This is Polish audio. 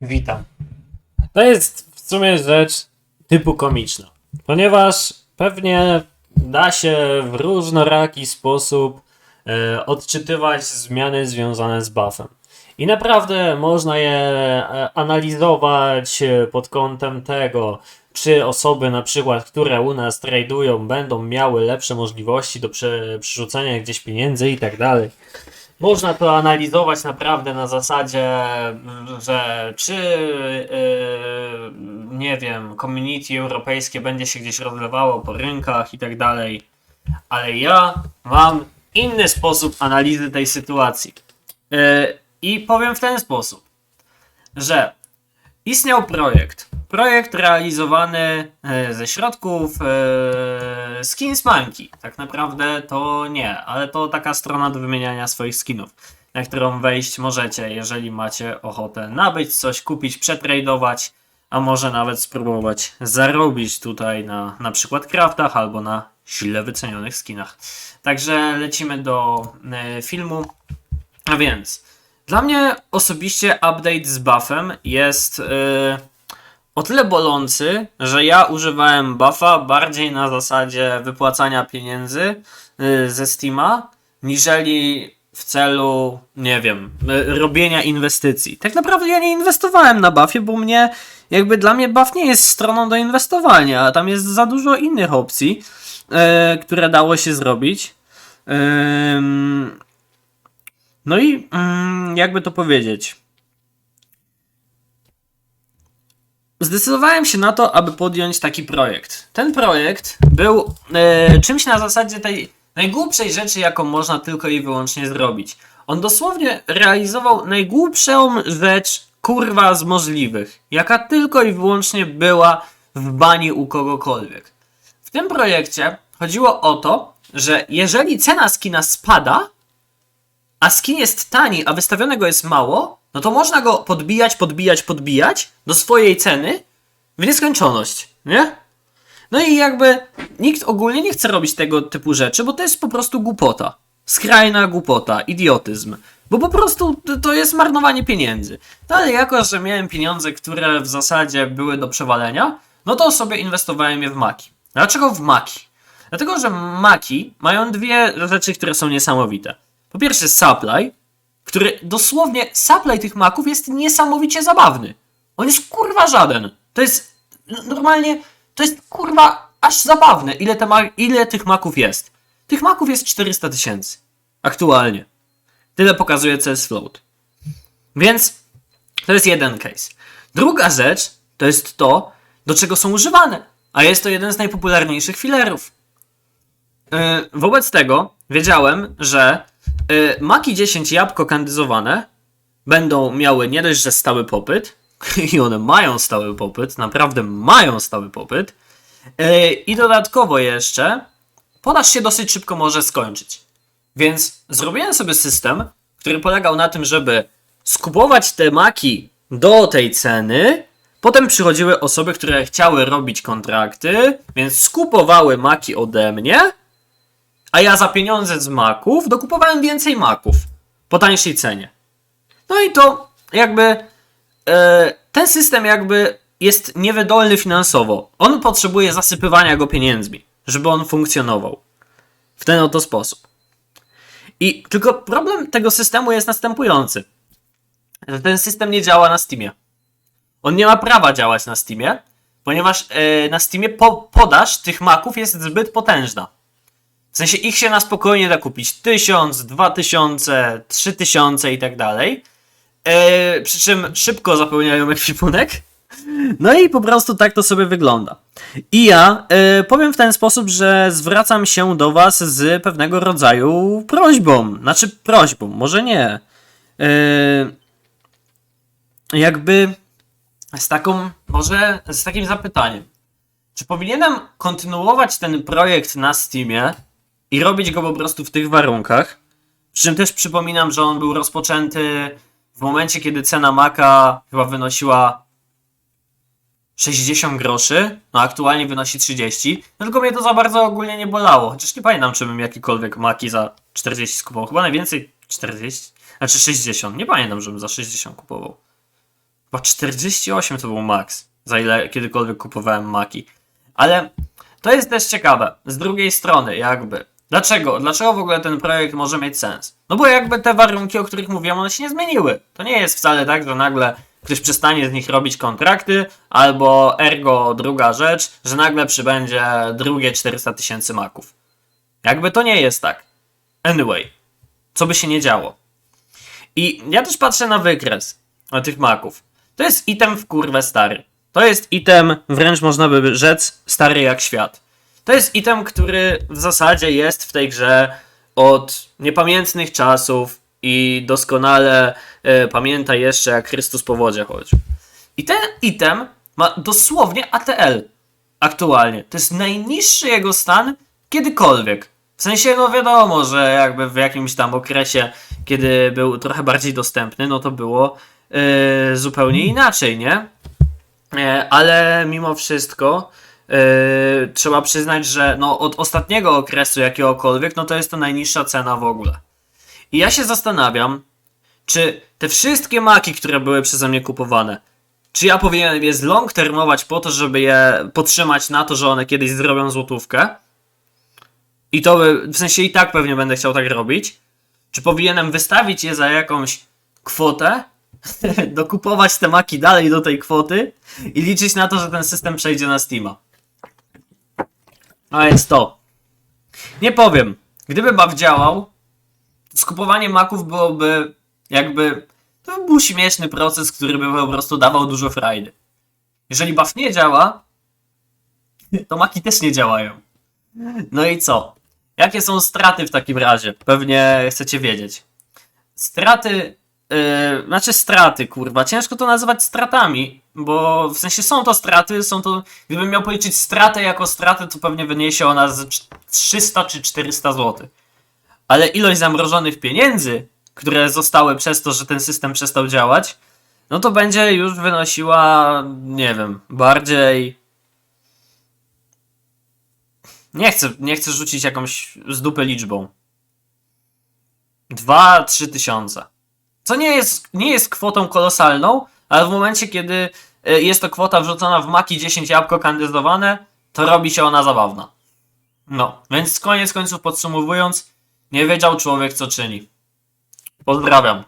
Witam. To jest w sumie rzecz typu komiczna, ponieważ pewnie da się w różnoraki sposób e, odczytywać zmiany związane z buffem. I naprawdę można je e, analizować e, pod kątem tego, czy osoby na przykład, które u nas tradują, będą miały lepsze możliwości do prze, przerzucenia gdzieś pieniędzy i tak dalej. Można to analizować naprawdę na zasadzie, że czy yy, nie wiem, community europejskie będzie się gdzieś rozlewało po rynkach i tak dalej. Ale ja mam inny sposób analizy tej sytuacji. Yy, I powiem w ten sposób, że istniał projekt. Projekt realizowany e, ze środków e, Skins Monkey. Tak naprawdę to nie, ale to taka strona do wymieniania swoich skinów, na którą wejść możecie, jeżeli macie ochotę nabyć coś, kupić, przetradować, a może nawet spróbować zarobić tutaj na na przykład craftach albo na źle wycenionych skinach. Także lecimy do e, filmu. A więc, dla mnie osobiście update z buffem jest yy, o tyle bolący, że ja używałem buffa bardziej na zasadzie wypłacania pieniędzy yy, ze Steama, niżeli w celu, nie wiem, yy, robienia inwestycji. Tak naprawdę ja nie inwestowałem na buffie, bo mnie, jakby dla mnie buff nie jest stroną do inwestowania, a tam jest za dużo innych opcji, yy, które dało się zrobić. Ym, no i mm, jakby to powiedzieć. Zdecydowałem się na to, aby podjąć taki projekt. Ten projekt był e, czymś na zasadzie tej najgłupszej rzeczy, jaką można tylko i wyłącznie zrobić. On dosłownie realizował najgłupszą rzecz, kurwa, z możliwych, jaka tylko i wyłącznie była w bani u kogokolwiek. W tym projekcie chodziło o to, że jeżeli cena skina spada, a skin jest tani, a wystawionego jest mało, no to można go podbijać, podbijać, podbijać do swojej ceny w nieskończoność, nie? No i jakby nikt ogólnie nie chce robić tego typu rzeczy, bo to jest po prostu głupota. Skrajna głupota, idiotyzm. Bo po prostu to- jest marnowanie pieniędzy. No ale jako, że miałem pieniądze, które w zasadzie były do przewalenia, no to sobie inwestowałem je w maki. Dlaczego w maki? Dlatego, że maki mają dwie rzeczy, które są niesamowite. Po pierwsze supply, który dosłownie supply tych maków jest niesamowicie zabawny. On jest kurwa żaden. To jest normalnie, to jest kurwa aż zabawne, ile, te ma, ile tych maków jest. Tych maków jest 400 tysięcy. Aktualnie. Tyle pokazuje CS Float. Więc to jest jeden case. Druga rzecz to jest to, do czego są używane. A jest to jeden z najpopularniejszych filerów. Yy, wobec tego wiedziałem, że Maki 10 jabłko kandyzowane będą miały nie dość, że stały popyt, i one mają stały popyt, naprawdę mają stały popyt, yy, i dodatkowo jeszcze podaż się dosyć szybko może skończyć. Więc zrobiłem sobie system, który polegał na tym, żeby skupować te maki do tej ceny. Potem przychodziły osoby, które chciały robić kontrakty, więc skupowały maki ode mnie, a ja za pieniądze z maków dokupowałem więcej maków po tańszej cenie. No i to jakby e, ten system jakby jest niewydolny finansowo. On potrzebuje zasypywania go pieniędzmi, żeby on funkcjonował w ten oto sposób. I tylko problem tego systemu jest następujący. Że ten system nie działa na Steamie. On nie ma prawa działać na Steamie, ponieważ e, na Steamie po, podaż tych maków jest zbyt potężna. W sensie ich się na spokojnie da kupić 1000, 2000, 3000 i tak dalej. E, przy czym szybko zapełniają ekwipunek. No i po prostu tak to sobie wygląda. I ja e, powiem w ten sposób, że zwracam się do Was z pewnego rodzaju prośbą. Znaczy prośbą, może nie. E, jakby z taką, może z takim zapytaniem. Czy powinienem kontynuować ten projekt na Steamie i robić go po prostu w tych warunkach? Przy czym też przypominam, że on był rozpoczęty w momencie, kiedy cena Maca chyba wynosiła 60 groszy, no aktualnie wynosi 30. No tylko mnie to za bardzo ogólnie nie bolało, chociaż nie pamiętam, czy bym jakiekolwiek Maki za 40 kupował. Chyba najwięcej 40, znaczy 60. Nie pamiętam, żebym za 60 kupował. Chyba 48 to był max, za ile kiedykolwiek kupowałem maki. Ale to jest też ciekawe, z drugiej strony jakby. Dlaczego? Dlaczego w ogóle ten projekt może mieć sens? No bo jakby te warunki, o których mówiłem, one się nie zmieniły. To nie jest wcale tak, że nagle ktoś przestanie z nich robić kontrakty, albo ergo druga rzecz, że nagle przybędzie drugie 400 tysięcy maków. Jakby to nie jest tak. Anyway, co by się nie działo. I ja też patrzę na wykres tych maków. To jest item w kurwę stary. To jest item, wręcz można by rzec, stary jak świat. To jest item, który w zasadzie jest w tej grze od niepamiętnych czasów i doskonale e, pamięta jeszcze jak Chrystus po wodzie chodził. I ten item ma dosłownie ATL aktualnie. To jest najniższy jego stan kiedykolwiek. W sensie, no wiadomo, że jakby w jakimś tam okresie, kiedy był trochę bardziej dostępny, no to było e, zupełnie inaczej, nie? E, ale mimo wszystko e, trzeba przyznać, że no, od ostatniego okresu jakiegokolwiek, no to jest to najniższa cena w ogóle. I ja się zastanawiam, czy te wszystkie maki, które były przeze mnie kupowane, czy ja powinienem je long termować po to, żeby je podtrzymać na to, że one kiedyś zrobią złotówkę? I to by, w sensie i tak pewnie będę chciał tak robić. Czy powinienem wystawić je za jakąś kwotę, dokupować te maki dalej do tej kwoty i liczyć na to, że ten system przejdzie na Steama. A więc to. Nie powiem. Gdyby buff działał, to skupowanie maków byłoby jakby. To by był śmieszny proces, który by po prostu dawał dużo frajdy. Jeżeli buff nie działa, to maki też nie działają. No i co? Jakie są straty w takim razie? Pewnie chcecie wiedzieć. Straty Yy, znaczy straty, kurwa. Ciężko to nazywać stratami, bo w sensie są to straty, są to. Gdybym miał policzyć stratę jako stratę, to pewnie wyniesie ona z cz- 300 czy 400 zł. Ale ilość zamrożonych pieniędzy, które zostały przez to, że ten system przestał działać, no to będzie już wynosiła, nie wiem, bardziej. Nie chcę, nie chcę rzucić jakąś z dupy liczbą. 2-3 tysiące. Co nie jest, nie jest kwotą kolosalną, ale w momencie, kiedy y, jest to kwota wrzucona w maki 10 jabłko kandydowane, to robi się ona zabawna. No, więc koniec końców podsumowując, nie wiedział człowiek co czyni. Pozdrawiam.